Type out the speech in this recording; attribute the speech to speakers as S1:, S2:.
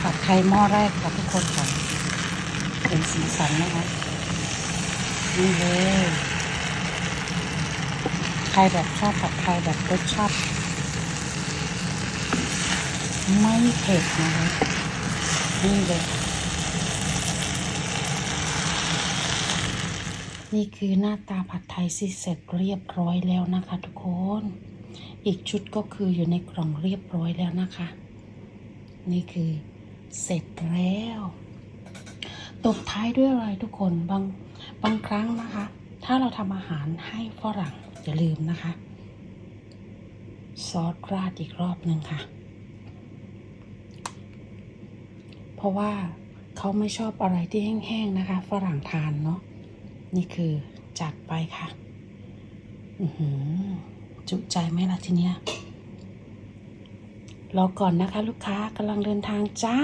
S1: ผัดไทยหม้อแรกค่ะทุกคนค่ะเป็นสีสันนะคะนี่เลยใครแบบชอบผัดไทยแบบรสชาติไม่เผ็ดนะคะนี่เลยนี่คือหน้าตาผัดไทยที่เสร็จเรียบร้อยแล้วนะคะทุกคน อีกชุดก็คืออยู่ในกล่องเรียบร้อยแล้วนะคะ นี่คือ เสร็จแล้ว ตบท้ายด้วยอะไรทุกคนบางบางครั้งนะคะ ถ้าเราทำอาหารให้ฝรั่งอย่าลืมนะคะ ซอสราดอีกรอบหนึ่งค่ะ เพราะว่าเขาไม่ชอบอะไรที่แห้งๆนะคะ ฝรั่งทานเนาะนี่คือจัดไปค่ะ อือหือจุใจไหมล่ะทีเนี้ย รอก่อนนะคะ ลูกค้ากำลังเดินทางจ้า